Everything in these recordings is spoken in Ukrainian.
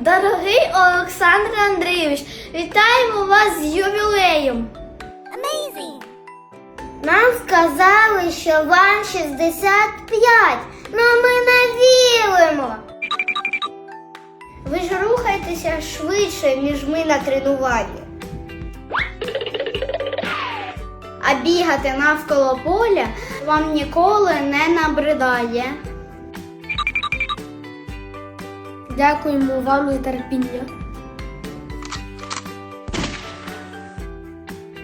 Дорогий Олександр Андрійович, вітаємо вас з ювілеєм. Нам сказали, що вам 65, але ми не віримо. Ви ж рухаєтеся швидше, ніж ми на тренуванні. А бігати навколо поля вам ніколи не набридає. Дякуємо вам за терпіння.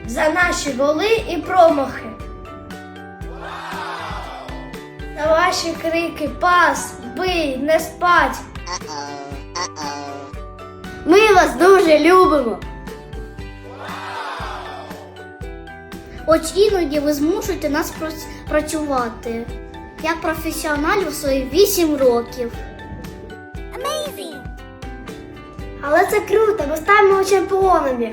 За наші голи і промахи. За ваші крики пас, бий, не спать. Ми вас дуже любимо. Хоч іноді ви змушуєте нас працювати. Як професіоналів у свої 8 років. Але це круто, ми станемо чемпіонами.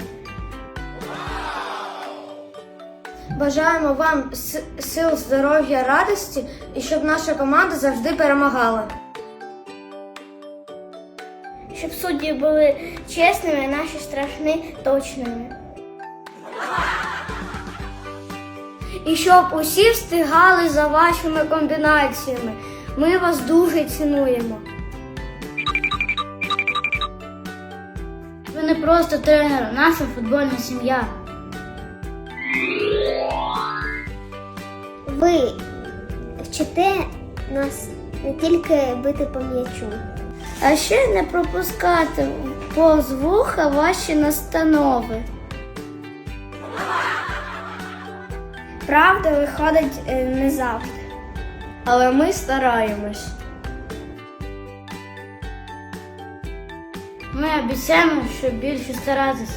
Бажаємо вам сил, здоров'я, радості і щоб наша команда завжди перемагала. Щоб судді були чесними, а наші страшні точними. І щоб усі встигали за вашими комбінаціями. Ми вас дуже цінуємо. Не просто тренер, а наша футбольна сім'я. Ви вчите нас не тільки бити по м'ячу. А ще не пропускати повз вуха ваші настанови. Правда виходить е, не завжди. Але ми стараємось. Ми обіцяємо, що більше старатись.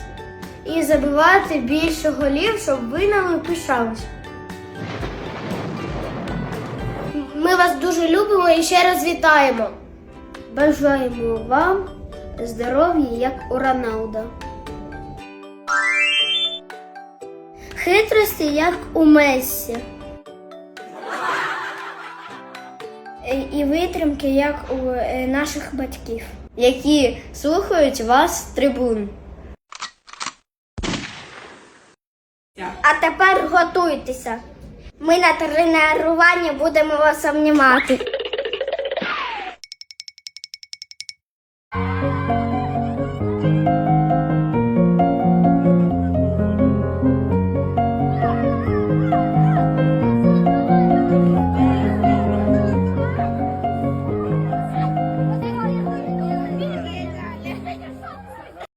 І забивати більше голів, щоб ви нами пишались. Ми вас дуже любимо і ще раз вітаємо. Бажаємо вам здоров'я, як у Роналда. Хитрості, як у Мессі. Е, І витримки, як у е, наших батьків, які слухають вас з трибун. А тепер готуйтеся. Ми на тренуванні будемо вас обнімати.